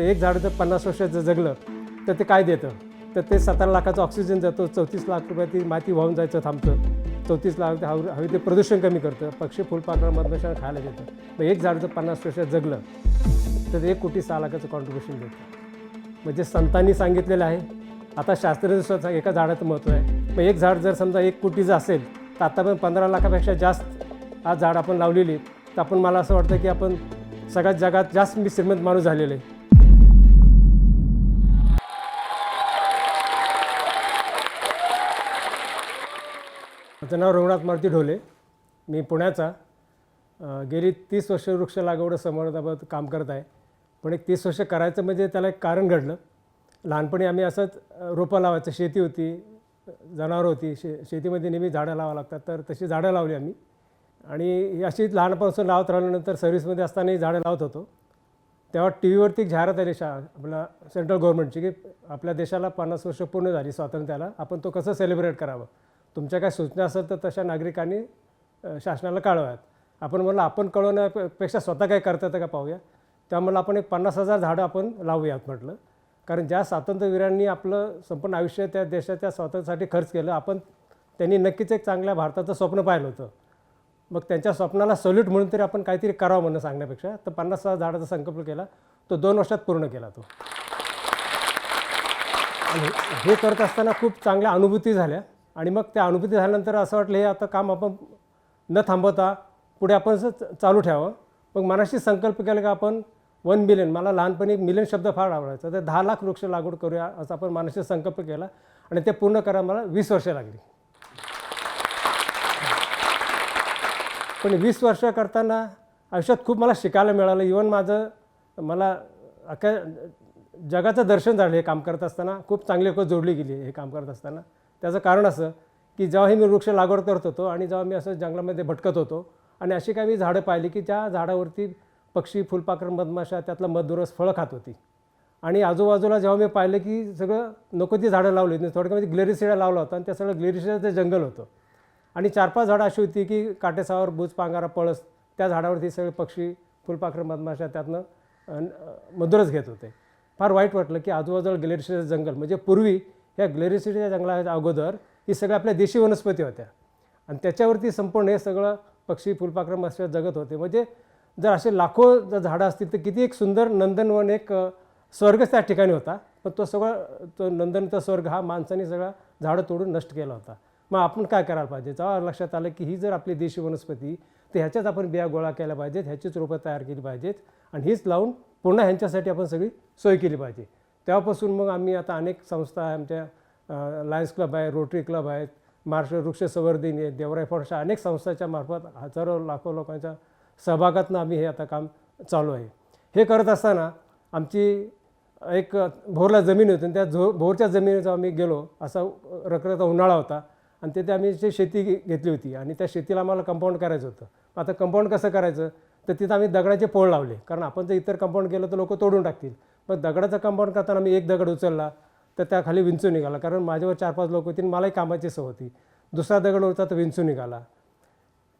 एक झाड जर पन्नास वर्षाचं जर जगलं तर ते काय देतं? तर ते सतरा लाखाचं ऑक्सिजन जातो चौतीस लाख रुपयाची माती वाहून जायचं थांबतं. चौतीस लाख हवे हवे ते प्रदूषण कमी करतं. पक्षी फुलपाखरं मधमाशांना खायला देतं. मग एक झाड जर पन्नास वर्षात जगलं तर एक कोटी सहा लाखाचं कॉन्ट्रीब्युशन देतं. म्हणजे संतांनी सांगितलेलं आहे. आता शास्त्रज्ञ एका झाडाचं महत्त्व आहे. मग एक झाड जर समजा एक कोटीचं असेल तर आतापर्यंत पंधरा लाखापेक्षा जास्त आज झाड आपण लावलेली तर आपण मला असं वाटतं की आपण सगळ्यात जगात जास्त मी श्रीमंत माणूस झालेले आहे. माझं नाव रघुनाथ मारुती ढोले. मी पुण्याचा. गेली तीस वर्ष वृक्ष लागवड संवर्धनाबाबत काम करत आहे. पण एक तीस वर्ष करायचं म्हणजे त्याला एक कारण घडलं. लहानपणी आम्ही असंच रोपं लावायचं. शेती होती जनावरं होती. शे शेतीमध्ये नेहमी झाडं लावावं लागतात. तर तशी झाडं लावली आम्ही. आणि अशी लहानपासून लावत राहिल्यानंतर सर्व्हिसमध्ये असतानाही झाडं लावत होतो. तेव्हा टी व्हीवरती एक जाहिरात आली शा आपल्या सेंट्रल गव्हर्नमेंटची की आपल्या देशाला पन्नास वर्ष पूर्ण झाली स्वातंत्र्याला. आपण तो कसं सेलिब्रेट करावं? तुमच्या काय सूचना असेल तर तशा नागरिकांनी शासनाला कळवाव्यात. आपण म्हणलं आपण कळवण्यापेक्षा स्वतः काय करता येतं का पाहूया. त्यामुळे आपण एक पन्नास हजार झाडं आपण लावूयात म्हटलं. कारण ज्या स्वातंत्र्यवीरांनी आपलं संपूर्ण आयुष्य त्या देशाच्या स्वातंत्र्यासाठी खर्च केलं आपण त्यांनी नक्कीच एक चांगल्या भारताचं स्वप्न पाहिलं होतं. मग त्यांच्या स्वप्नाला सल्यूट म्हणून तरी आपण काहीतरी करावं म्हणून सांगण्यापेक्षा तर पन्नास हजार झाडाचा संकल्प केला तो दोन वर्षात पूर्ण केला तो. आणि हे करत असताना खूप चांगल्या अनुभूती झाल्या. आणि मग त्या अनुभूती झाल्यानंतर असं वाटलं हे आता काम आपण न थांबवता पुढे आपण चालू ठेवावं. मग मनाशी संकल्प केला का आपण वन मिलियन मला लहानपणी मिलियन शब्द फार आवडायचा. तर दहा लाख वृक्ष लागवड करूया असं आपण मनाशी संकल्प केला आणि ते पूर्ण करायला मला वीस वर्ष लागली. पण वीस वर्ष करताना आयुष्यात खूप मला शिकायला मिळालं. इवन माझं मला अख्या जगाचं दर्शन झालं हे काम करत असताना. खूप चांगली लोकं जोडली गेली हे काम करत असताना. त्याचं कारण असं की जेव्हाही मी वृक्ष लागवड करत होतो आणि जेव्हा मी असं जंगलामध्ये भटकत होतो आणि अशी काही मी झाडं पाहिली की त्या झाडावरती पक्षी फुलपाखर मधमाशा त्यातलं मधुरस फळं खात होती. आणि आजूबाजूला जेव्हा मी पाहिलं की सगळं नको ती झाडं लावली होती. थोडक्यामध्ये ग्लेरिसिडा लावला होता आणि त्या सगळं ग्लेरिसिडाचं जंगल होतं. आणि चार पाच झाडं अशी होती की काटेसावर बुज पांगारा पळस त्या झाडावरती सगळे पक्षी फुलपाखरं मधमाशा त्यातनं मधुरस मधुरच घेत होते. फार वाईट वाटलं की आजूबाजूला ग्लेरिसिडाचं जंगल. म्हणजे पूर्वी ह्या ग्लेरिसिडाच्या जंगलाच्या अगोदर ही सगळ्या आपल्या देशी वनस्पती होत्या. आणि त्याच्यावरती संपूर्ण हे सगळं पक्षी फुलपाखरं मत्स्य जगत होते. म्हणजे जर असे लाखो जर झाडं असतील तर किती एक सुंदर नंदनवन एक स्वर्गच त्या ठिकाणी होता. पण तो सगळं तो नंदनचा स्वर्ग हा माणसाने सगळा झाडं तोडून नष्ट केला होता. मग आपण काय करायला पाहिजे? जेव्हा लक्षात आलं की ही जर आपली देशी वनस्पती तर ह्याच्याच आपण बिया गोळा केल्या पाहिजेत ह्याचीच रोपं तयार केली पाहिजेत. आणि हीच लावून पुन्हा ह्यांच्यासाठी आपण सगळी सोय केली पाहिजे. तेव्हापासून मग आम्ही आता अनेक संस्था आहे आमच्या लायन्स क्लब आहे रोटरी क्लब आहेत महाराष्ट्र वृक्ष संवर्धिनी आहे देवराय फाउंडेशन अनेक संस्थांच्या मार्फत हजारो लाखो लोकांच्या सहभागातनं आम्ही हे आता काम चालू आहे. हे करत असताना आमची एक भोरला जमीन होती आणि त्या झो भोरच्या जमिनीचा आम्ही गेलो असा रखरखा उन्हाळा होता आणि तिथे आम्ही जे शेती घेतली होती आणि त्या शेतीला आम्हाला कंपाऊंड करायचं होतं. आता कंपाऊंड कसं करायचं? तर तिथं आम्ही दगडाचे पोळ लावले कारण आपण जर इतर कंपाऊंड केलं तर लोक तोडून टाकतील. पण दगडाचं कंपाऊंड करताना मी एक दगड उचलला तर त्या खाली विंचू निघाला. कारण माझ्यावर चार पाच लोक होती आणि मलाही कामाची सवय होती. दुसरा दगड उडता तर विंचू निघाला.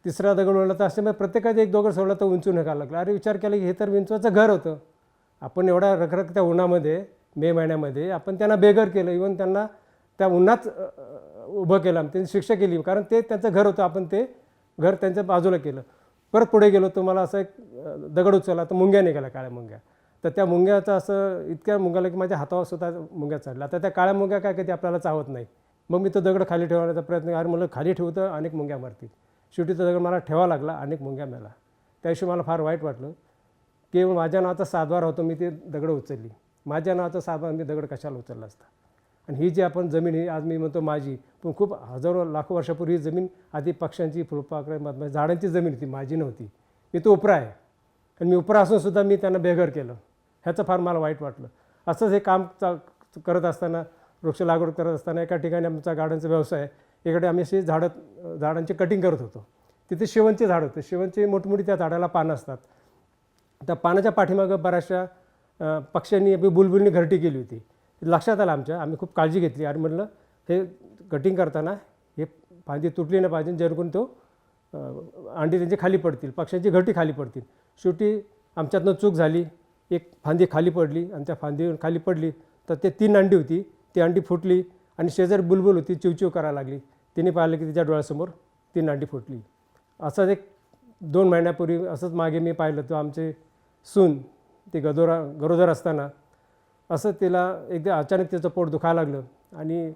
तिसरा दगड उडला तर असे मग प्रत्येकाचे एक दगड सोडला तर उंचून निघायला लागला. अरे विचार केला की हे तर विंचवाचं घर होतं. आपण एवढ्या रखरख त्या उन्हामध्ये मे महिन्यामध्ये आपण त्यांना बेघर केलं. इवन त्यांना त्या उन्हात उभं केलं आम्ही. त्यांनी शिक्षा केली. कारण ते त्यांचं घर होतं. आपण ते घर त्यांच्या बाजूला केलं. परत पुढे गेलो तुम्हाला असं एक दगड उचलला तर मुंग्या निघाल्या काळ्या मुंग्या. तर त्या मुंग्याचं असं इतक्या मुंग्याला की माझ्या हातावर सुद्धा मुंग्या चढला तर त्या काळ्या मुंग्या काय कधी आपल्याला चावत नाही. मग मी तो दगड खाली ठेवण्याचा प्रयत्न अरे मला खाली ठेवतं अनेक मुंग्या मारतील. शेवटी तो दगड मला ठेवा लागला अनेक मुंग्या मिळाला त्याविषयी मला फार वाईट वाटलं. की माझ्या नावाचा सातवार होतो मी ते दगड उचलली. माझ्या नावाचा सातवार मी दगड कशाला उचलला असता? आणि ही जी आपण जमीन ही आज मी म्हणतो माझी पण खूप हजारो लाखो वर्षापूर्वी ही जमीन आधी पक्ष्यांची फुलपाखरं मधमाशी झाडांची जमीन होती माझी नव्हती. मी तो उपरा आहे. आणि मी उपरा असूनसुद्धा मी त्यांना बेघर केलं. ह्याचं फार मला वाईट वाटलं. असंच हे काम चा करत असताना वृक्ष लागवड करत असताना एका ठिकाणी आमचा गार्डनचा व्यवसाय आहे इकडे आम्ही अशी झाडं झाडांची कटिंग करत होतो. तिथे शेवंचे झाड होते. शेवंची मोठमोठी त्या झाडाला पानं असतात. त्या पानाच्या पाठीमागं बऱ्याचशा पक्ष्यांनी आपली बुलबुलनी घरटी केली होती. लक्षात आलं आमच्या आम्ही खूप काळजी घेतली. आणि म्हटलं हे कटिंग करताना हे फांदी तुटली नाही पाहिजे जेणेकरून तो अंडी त्यांची खाली पडतील पक्ष्यांची घरटी खाली पडतील. शेवटी आमच्यातनं चूक झाली. एक फांदी खाली पडली आणि त्या फांदीवर खाली पडली तर ते तीन अंडी होती. ती अंडी फुटली आणि शेजारी बुलबुल होती चिवचिव करायला लागली. तिने पाहिलं की तिच्या डोळ्यासमोर तीन अंडी फुटली. असंच एक दोन महिन्यापूर्वी असंच मागे मी पाहिलं तर आमचे सून ते गदोरा गरोदर असताना. असं तिला एकदा अचानक तिचं पोट दुखायला लागलं आणि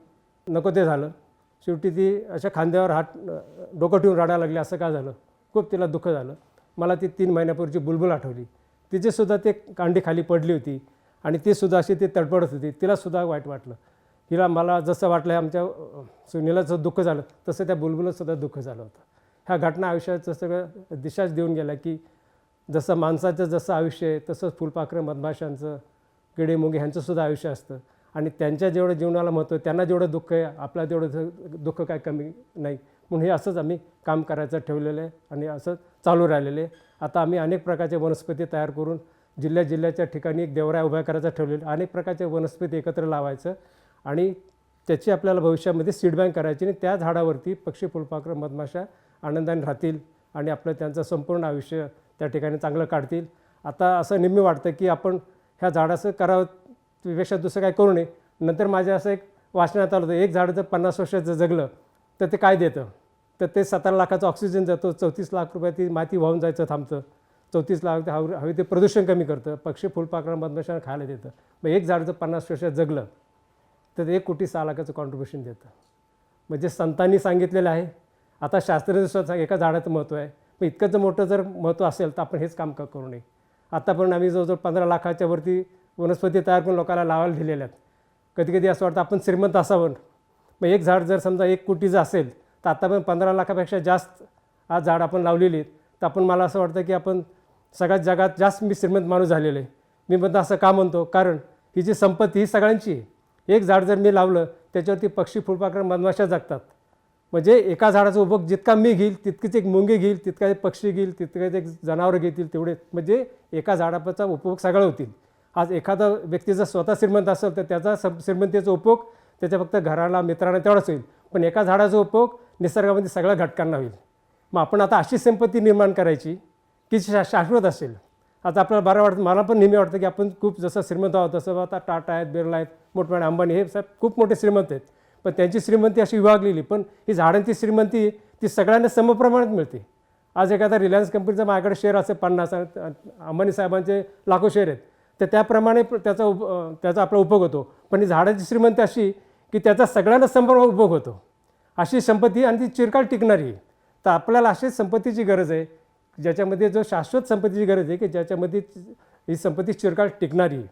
नको ते झालं. शेवटी ती अशा खांद्यावर हात डोकं ठेवून राडायला लागली असं का झालं? खूप तिला दुःख झालं. मला ती तीन महिन्यापूर्वीची बुलबुल आठवली. तिचेसुद्धा ते कांडी खाली पडली होती आणि तीसुद्धा अशी ती तडपडत होती. तिलासुद्धा वाईट वाटलं. हिला मला जसं वाटलं आमच्या सुनीला जसं दुःख झालं तसं त्या बुलबुलासुद्धा दुःख झालं होतं. ह्या घटना आयुष्याचं सगळं दिशाच देऊन गेल्या की जसं माणसाचं जसं आयुष्य आहे तसंच फुलपाखरं मधमाशांचं किडे मुंगे ह्यांचंसुद्धा आयुष्य असतं. आणि त्यांच्या जेवढं जीवनाला महत्त्व त्यांना जेवढं दुःख आहे आपल्या तेवढं दुःख काय कमी नाही. म्हणून हे असंच आम्ही काम करायचं ठेवलेलं आहे आणि असं चालू राहिलेलं आहे. आता आम्ही अनेक प्रकारचे वनस्पती तयार करून जिल्ह्या जिल्ह्याच्या ठिकाणी एक देवराया उभ्या करायचा ठेवलेलं अनेक प्रकारचे वनस्पती एकत्र लावायचं आणि त्याची आपल्याला भविष्यामध्ये सीड बँक करायची आणि त्या झाडावरती पक्षी फुलपाखरं मधमाशा आनंदाने राहतील आणि आपलं त्यांचं संपूर्ण आयुष्य त्या ठिकाणी चांगलं काढतील. आता असं नेहमी वाटतं की आपण ह्या झाडाचं करावं पेक्षा दुसरं काय करू नये. नंतर माझ्या असं एक वाचण्यात आलं होतं एक झाड जर पन्नास वर्षाचं जगलं तर ते काय देतं? तर ते सतरा लाखाचं ऑक्सिजन जातो चौतीस लाख रुपये ती माती वाहून जायचं थांबतं. चौतीस लाख ते हवे हवे ते प्रदूषण कमी करतं. पक्षी फुलपाखरं मधमाशांना खायला देतं. मग एक झाड जर पन्नास वर्षात जगलं तर एक कोटी सहा लाखाचं कॉन्ट्रीब्युशन देतं. म्हणजे संतांनी सांगितलेलं आहे आता शास्त्रीय एका झाडाचं महत्त्व आहे. मग इतकंच मोठं जर महत्त्व असेल तर आपण हेच काम का करू नये. आतापर्यंत आम्ही जवळजवळ पंधरा लाखाच्या वरती वनस्पती तयार करून लोकांना लावायला दिलेल्या आहेत. कधी कधी असं वाटतं आपण श्रीमंत असावं. मग एक झाड जर समजा एक कोटीचं असेल तर आतापर्यंत पंधरा लाखापेक्षा जास्त आज झाड आपण लावलेली आहेत. तर आपण मला असं वाटतं की आपण सगळ्यात जगात जास्त मी श्रीमंत माणूस झालेलो आहे. मी म्हणतो असं का म्हणतो? कारण ही जी संपत्ती ही सगळ्यांची आहे. एक झाड जर मी लावलं त्याच्यावरती पक्षी फुलपाखरं मधमाशा जगतात. म्हणजे एका झाडाचा उपभोग जितका मी घेईल तितकीच एक मुंगी घेईल तितका एक पक्षी घेईल तितकेच एक जनावरं घेतील तेवढे. म्हणजे एका झाडाचा उपभोग सगळं होतील. आज एखादा व्यक्ती जर स्वतः श्रीमंत असेल तर त्याचा सम श्रीमंतीचा उपयोग त्याच्या फक्त घराला मित्रांना तेवढाच होईल. पण एका झाडाचा उपयोग निसर्गामध्ये सगळ्या घटकांना होईल. मग आपण आता अशी संपत्ती निर्माण करायची की शा शाश्वत असेल. आता आपल्याला बरं वाटतं मला पण नेहमी वाटतं की आपण खूप जसं श्रीमंत आहोत तसं आता टाटा आहेत बिर्ला आहेत मोठमोठे अंबानी हे साहेब खूप मोठे श्रीमंत आहेत. पण त्यांची श्रीमंती अशी विभागलेली पण ही झाडांची श्रीमंती ती सगळ्यांना समप्रमाणात मिळते. आज एखादा रिलायन्स कंपनीचा माझ्याकडे शेअर असेल पन्नास अंबानी साहेबांचे लाखो शेअर आहेत. तर त्याप्रमाणे त्याचा उप त्याचा आपला उपयोग होतो. पण ही झाडांची श्रीमंती अशी की त्याचा सगळ्यांना संपूर्ण उपभोग होतो. अशी संपत्ती आणि ती चिरकाळ टिकणारी आहे. तर आपल्याला अशीच संपत्तीची गरज आहे ज्याच्यामध्ये जो शाश्वत संपत्तीची गरज आहे की ज्याच्यामध्ये ही संपत्ती चिरकाळ टिकणारी आहे.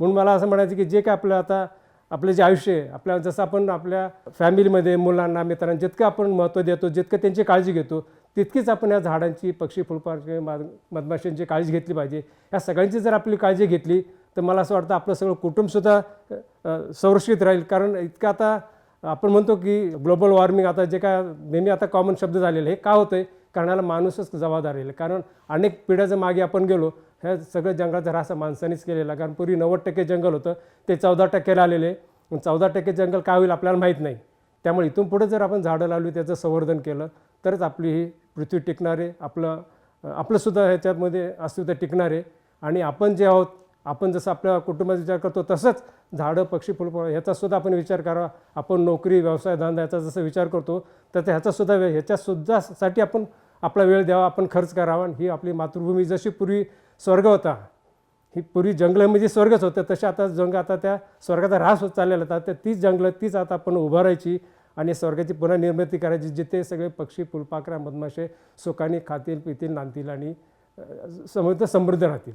म्हणून मला असं म्हणायचं की जे काय आपलं आता आपलं जे आयुष्य आहे आपल्या जसं आपण आपल्या फॅमिलीमध्ये मुलांना मित्रांना जितकं आपण महत्त्व देतो जितकं त्यांची काळजी घेतो तितकीच आपण या झाडांची पक्षी फुलपाखरे मधमाशांची काळजी घेतली पाहिजे. या सगळ्यांची जर आपली काळजी घेतली तर मला असं वाटतं आपलं सगळं कुटुंबसुद्धा संरक्षित राहील. कारण इतकं आता आपण म्हणतो की ग्लोबल वॉर्मिंग आता जे काय नेहमी आता कॉमन शब्द झालेले हे का होतं आहे कारण याला माणूसच जबाबदार राहील. कारण अनेक पिढ्याच्या मागे आपण गेलो ह्या सगळं जंगलाचा ऱ्हास माणसानेच केलेला. कारण पूर्वी नव्वद टक्के जंगल होतं ते चौदा टक्क्याला आलेले चौदा टक्के जंगल काय होईल आपल्याला माहीत नाही. त्यामुळे इथून पुढे जर आपण झाडं लावली त्याचं संवर्धन केलं तरच आपली ही पृथ्वी टिकणार आहे आपलं आपलंसुद्धा ह्याच्यामध्ये अस्तित्व टिकणार. आहे आणि आपण जे आहोत आपण जसं आपल्या कुटुंबाचा विचार करतो तसंच झाडं पक्षी फुलफळ ह्याचासुद्धा आपण विचार करावा आपण नोकरी व्यवसाय धंदा याचा जसं विचार करतो तर त्या ह्याचासुद्धा वेळ ह्याच्यासुद्धा साठी आपण आपला वेळ द्यावा आपण खर्च करावा. आणि ही आपली मातृभूमी जशी पूर्वी स्वर्ग होता ही पूर्वी जंगलं म्हणजे स्वर्गच होतं. तसे आता जंग आता त्या स्वर्गाचा ऱ्हास होत चाललेला होता. तर तीच जंगलं तीच आता आपण उभारायची आणि स्वर्गाची पुन्हा निर्मिती करायची जिथे सगळे पक्षी फुलपाखरा मधमाशे सुखाने खातील पितील नांदतील आणि समृद्ध समृद्ध राहतील.